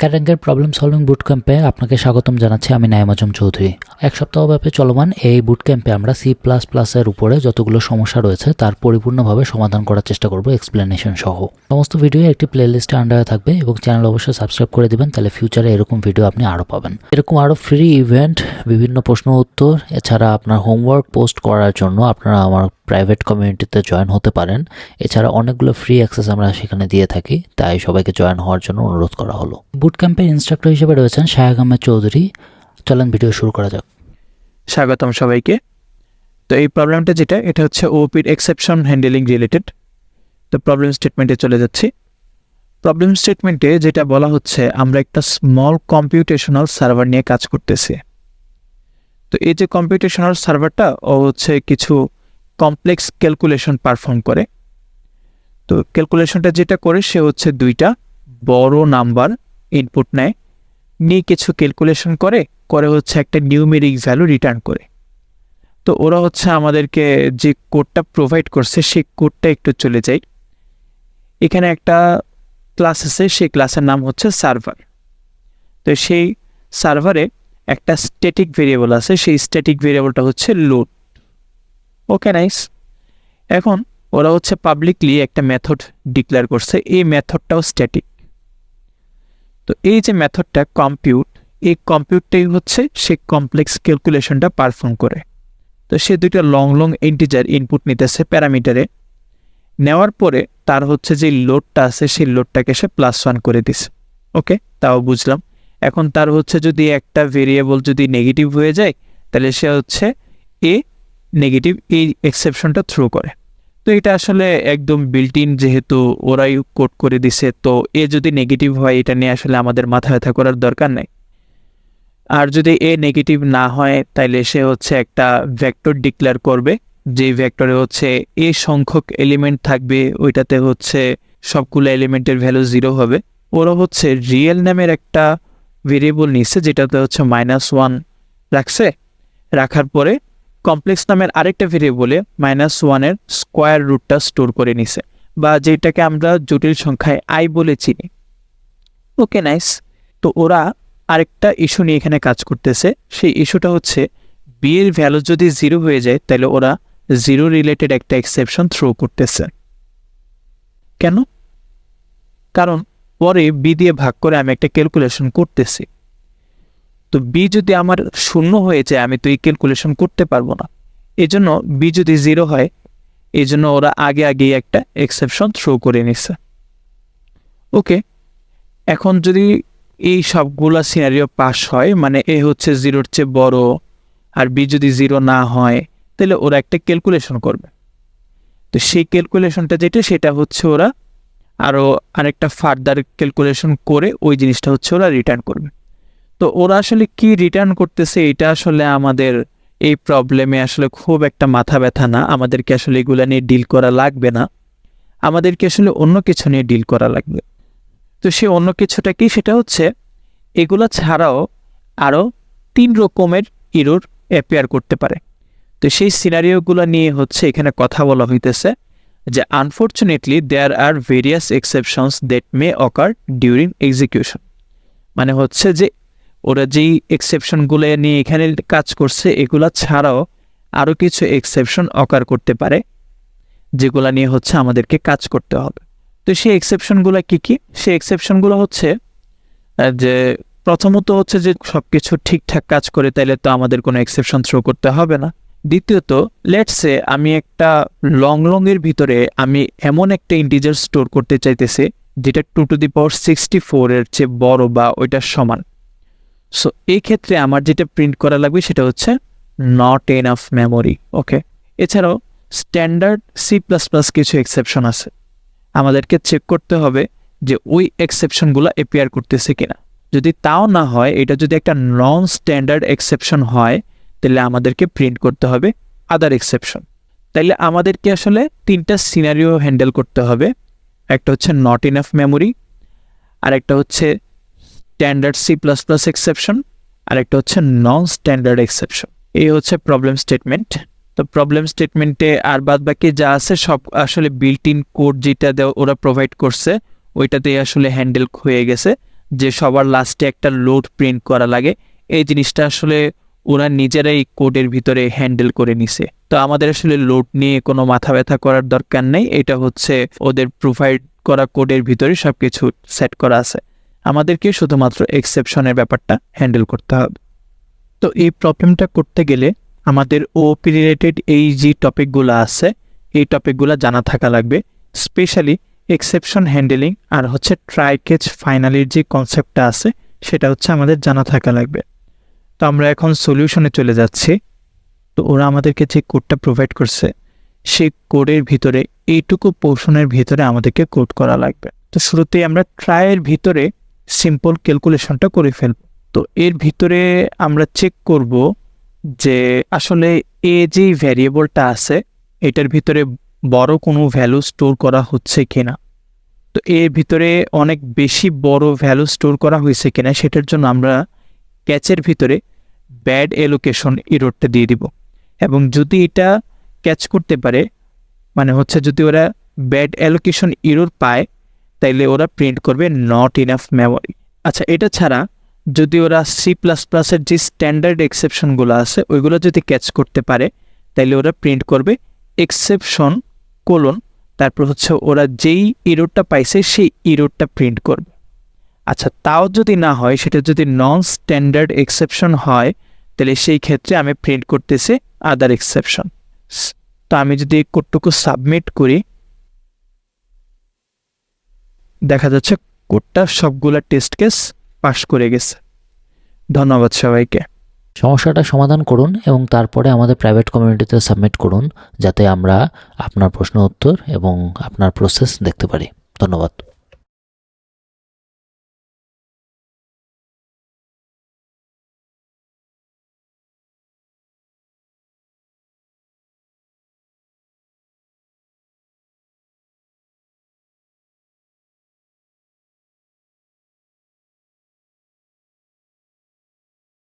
ক্যারেঙ্গের problem solving বুট ক্যাম্পে আপনাকে স্বাগতম জানাচ্ছি, আমি নাইম আজম চৌধুরী। এক সপ্তাহব্যাপী চলমান এই বুট ক্যাম্পে আমরা সি প্লাস প্লাসের উপরে যতগুলো সমস্যা রয়েছে, তার পরিপূর্ণভাবে সমাধান করার চেষ্টা করব এক্সপ্লেনেশন সহ। সমস্ত ভিডিও একটি প্লেলিস্টে আন্ডারে থাকবে এবং চ্যানেল অবশ্যই সাবস্ক্রাইব করে দিবেন, তাহলে ফিউচারে এরকম ভিডিও আপনি আরও পাবেন। এরকম আরও ফ্রি ইভেন্ট বিভিন্ন প্রশ্ন উত্তর, এছাড়া আপনার হোমওয়ার্ক পোস্ট করার জন্য আপনারা আমার প্রাইভেট কমিউনিটিতে জয়েন হতে পারেন। এছাড়া অনেকগুলো ফ্রি অ্যাক্সেস আমরা সেখানে দিয়ে থাকি তাই সবাইকে জয়েন হওয়ার জন্য অনুরোধ করা হলো। বুট ক্যাম্পের ইনস্ট্রাক্টর হিসেবে রয়েছেন শায়াক আহমেদ চৌধুরী। চলেন ভিডিও শুরু করা যাক। স্বাগতম সবাইকে। তো এই প্রবলেমটা যেটা এটা হচ্ছে ওপির এক্সেপশন হ্যান্ডেলিং রিলেটেড তো প্রবলেম স্টেটমেন্টে চলে যাচ্ছি। প্রবলেম স্টেটমেন্টে যেটা বলা হচ্ছে আমরা একটা স্মল কম্পিউটেশনাল সার্ভার নিয়ে কাজ করতেছি। তো এই যে কম্পিউটেশনাল সার্ভারটা ও হচ্ছে কিছু কমপ্লেক্স ক্যালকুলেশন পারফর্ম করে। তো ক্যালকুলেশনটা যেটা করে, সে হচ্ছে দুইটা বড় নাম্বার ইনপুট নেয়। নিয়ে কিছু ক্যালকুলেশন করে করে হচ্ছে একটা নিউমেরিক ভ্যালু রিটার্ন করে। তো ওরা হচ্ছে আমাদেরকে যে কোডটা প্রোভাইড করছে, সেই কোডটা একটু চলে যাই এখানে একটা ক্লাস আছে, সেই ক্লাসের নাম হচ্ছে সার্ভার তো সেই সার্ভারে একটা স্ট্যাটিক ভেরিয়েবল আছে, সেই স্ট্যাটিক ভেরিয়েবলটা হচ্ছে লোড ওকে নাইস এখন ওরা হচ্ছে পাবলিকলি একটা মেথড ডিক্লেয়ার করছে। এই মেথডটাও স্ট্যাটিক তো এই যে মেথডটা কম্পিউট এই কম্পিউটটাই হচ্ছে সে কমপ্লেক্স ক্যালকুলেশনটা পারফর্ম করে। তো সে দুইটা লং লং ইন্টিজার ইনপুট নিতেছে প্যারামিটারে। নেওয়ার পরে তার হচ্ছে যে লোডটা আছে সেই লোডটাকে সে প্লাস ওয়ান করে দিছে। ওকে তাও বুঝলাম। এখন তার হচ্ছে যদি একটা ভেরিয়েবল যদি নেগেটিভ হয়ে যায়, তাহলে সে হচ্ছে এ নেগেটিভ এই এক্সেপশনটা থ্রো করে। তো এটা আসলে একদম বিল্ট ইন যেহেতু ওরাই কোড করে দিছে, তো এ যদি নেগেটিভ হয়, এটা নিয়ে আসলে আমাদের মাথা ব্যথা করার দরকার নেই। আর যদি এ নেগেটিভ না হয়, তাইলে সে হচ্ছে একটা ভেক্টর ডিক্লেয়ার করবে যে ভেক্টরে হচ্ছে এ সংখ্যক এলিমেন্ট থাকবে, ওইটাতে হচ্ছে সবগুলো এলিমেন্টের ভ্যালু জিরো হবে। ওরা হচ্ছে রিয়েল নামের একটা ভেরিয়েবল নিচ্ছে যেটাতে হচ্ছে মাইনাস ওয়ান রাখছে। রাখার পরে কমপ্লেক্স নামের আরেকটা ভেরিয়েবলে মাইনাস ওয়ানের স্কোয়ার রুটটা স্টোর করে নিছে বা যেটাকে আমরা জটিল সংখ্যায় আই বলে চিনি। ওকে নাইস তো ওরা আরেকটা ইস্যু নিয়ে এখানে কাজ করতেছে। সেই ইস্যুটা হচ্ছে বি এর ভ্যালু যদি জিরো হয়ে যায়, তাহলে ওরা জিরো রিলেটেড একটা এক্সেপশন থ্রো করতেছে। কেন? কারণ পরে বি দিয়ে ভাগ করে আমি একটা ক্যালকুলেশন করতেছি। তো বি যদি আমার শূন্য হয়ে যায়, আমি তো এই ক্যালকুলেশন করতে পারব না। এই জন্য বি যদি জিরো হয় এই জন্য ওরা আগে আগে একটা এক্সেপশন থ্রো করে নিছে। ওকে এখন যদি এই সবগুলা সিনারিও পাস হয় মানে এ হচ্ছে জিরোর চেয়ে বড়, আর বি যদি জিরো না হয়, তাহলে ওরা একটা ক্যালকুলেশন করবে। তো সেই ক্যালকুলেশনটা যেটা, সেটা হচ্ছে ওরা আরও আরেকটা ফার্দার ক্যালকুলেশন করে ওই জিনিসটা হচ্ছে ওরা রিটার্ন করবে। তো ওরা আসলে কি রিটার্ন করতেছে, এটা আসলে আমাদের এই প্রবলেমে আসলে খুব একটা মাথা ব্যথা না। আমাদেরকে আসলে এগুলো নিয়ে ডিল করা লাগবে না। আমাদেরকে আসলে অন্য কিছু নিয়ে ডিল করা লাগবে। তো সে অন্য কিছুটা কি, সেটা হচ্ছে এগুলা ছাড়াও আরও তিন রকমের ইরোর অ্যাপিয়ার করতে পারে। তো সেই সিনারিওগুলো নিয়ে হচ্ছে এখানে কথা বলা হইতেছে যে unfortunately there are various exceptions that may occur during execution মানে হচ্ছে যে ওরা যেই এক্সেপশনগুলো নিয়ে এখানে কাজ করছে, এগুলা ছাড়াও আরও কিছু এক্সেপশন অকার করতে পারে, যেগুলা নিয়ে হচ্ছে আমাদেরকে কাজ করতে হবে। তো সেই এক্সেপশনগুলো কি কি? সেই এক্সেপশনগুলো হচ্ছে যে প্রথমত হচ্ছে যে সব কিছু ঠিকঠাক কাজ করে তাইলে তো আমাদের কোনো এক্সেপশন থ্রো করতে হবে না। দ্বিতীয়ত লেটসে আমি একটা লং লং এর ভিতরে আমি এমন একটা ইন্টিজার স্টোর করতে চাইতেছি, যেটা two to the power sixty four এর চেয়ে বড় বা ওইটার সমান। সো এই ক্ষেত্রে আমার যেটা প্রিন্ট করা লাগবে সেটা হচ্ছে not enough memory okay এছাড়াও স্ট্যান্ডার্ড সি প্লাস প্লাস কিছু এক্সেপশন আছে। আমাদেরকে চেক করতে হবে যে ওই এক্সেপশনগুলো এপিয়ার করতেছে কিনা। যদি তাও না হয়, এটা যদি একটা নন স্ট্যান্ডার্ড এক্সেপশন হয়, তাহলে আমাদেরকে প্রিন্ট করতে হবে আদার এক্সেপশন তাইলে আমাদেরকে আসলে তিনটা সিনারিও হ্যান্ডেল করতে হবে। একটা হচ্ছে নট ইনাফ মেমোরি আর একটা হচ্ছে standard C plus plus exception আর একটা হচ্ছে নন স্ট্যান্ডার্ড এক্সেপশন এই হচ্ছে প্রবলেম স্টেটমেন্ট তো প্রবলেম স্টেটমেন্টে আর বাদ বাকি যা আছে সব আসলে বিল্ট ইন কোড যেটা ওরা প্রোভাইড করছে, ওইটাতেই আসলে হ্যান্ডেল হয়ে গেছে, যে সবার লাস্টে একটা লোড প্রিন্ট করা লাগে। এই জিনিসটা আসলে ওরা নিজেরাই কোডের ভিতরে হ্যান্ডেল করে নিছে। তো আমাদের আসলে লোড নিয়ে কোনো মাথা ব্যথা করার দরকার নেই, এটা হচ্ছে ওদের প্রোভাইড করা কোডের ভিতরে সব কিছু সেট করা আছে। আমাদেরকে শুধুমাত্র এক্সেপশনের ব্যাপারটা হ্যান্ডেল করতে হবে। তো এই প্রবলেমটা করতে গেলে আমাদের ওপি রিলেটেড এই যে টপিকগুলো আছে, এই টপিকগুলো জানা থাকা লাগবে স্পেশালি এক্সেপশন হ্যান্ডেলিং আর হচ্ছে ট্রাই কেচ ফাইনালির যে কনসেপ্টটা আছে, সেটা হচ্ছে আমাদের জানা থাকা লাগবে। তো আমরা এখন সলিউশনে চলে যাচ্ছি। তো ওরা আমাদেরকে যে কোডটা প্রোভাইড করছে, সেই কোডের ভিতরে এইটুকু পোর্শনের ভিতরে আমাদেরকে কোড করা লাগবে। তো শুরুতেই আমরা ট্রায়ের ভিতরে সিম্পল ক্যালকুলেশনটা করে ফেলব তো এর ভিতরে আমরা চেক করব যে আসলে এ যে ভ্যারিয়েবলটা আছে, এটার ভিতরে বড় কোনো ভ্যালু স্টোর করা হচ্ছে কিনা। তো এর ভিতরে অনেক বেশি বড় ভ্যালু স্টোর করা হয়েছে কিনা, সেটার জন্য আমরা ক্যাচের ভিতরে ব্যাড এলোকেশন ইরোডটা দিয়ে দিব। এবং যদি এটা ক্যাচ করতে পারে মানে হচ্ছে যদি ওরা ব্যাড অ্যালোকেশন ইরোর পায় তাইলে ওরা প্রিন্ট করবে নট ইনাফ মেমোরি আচ্ছা এটা ছাড়া যদি ওরা সি প্লাস প্লাসের যে স্ট্যান্ডার্ড এক্সেপশনগুলো আছে, ওইগুলো যদি ক্যাচ করতে পারে, তাইলে ওরা প্রিন্ট করবে এক্সেপশন কোলন তারপর হচ্ছে ওরা যেই ইরোডটা পাইছে সেই ইরোডটা প্রিন্ট করবে। আচ্ছা তাও যদি না হয়, সেটা যদি নন স্ট্যান্ডার্ড এক্সেপশন হয় তাহলে সেই ক্ষেত্রে আমি প্রিন্ট করতেছি আদার এক্সেপশন তো আমি যদি কোডটুকু সাবমিট করি দেখা যাচ্ছে কোডটা সবগুলা টেস্ট কেস পাশ করে গেছে। ধন্যবাদ সবাইকে। সমস্যাটা সমাধান করুন এবং তারপরে আমাদের প্রাইভেট কমিউনিটিতে সাবমিট করুন, যাতে আমরা আপনার প্রশ্ন উত্তর এবং আপনার প্রসেস দেখতে পারি। ধন্যবাদ।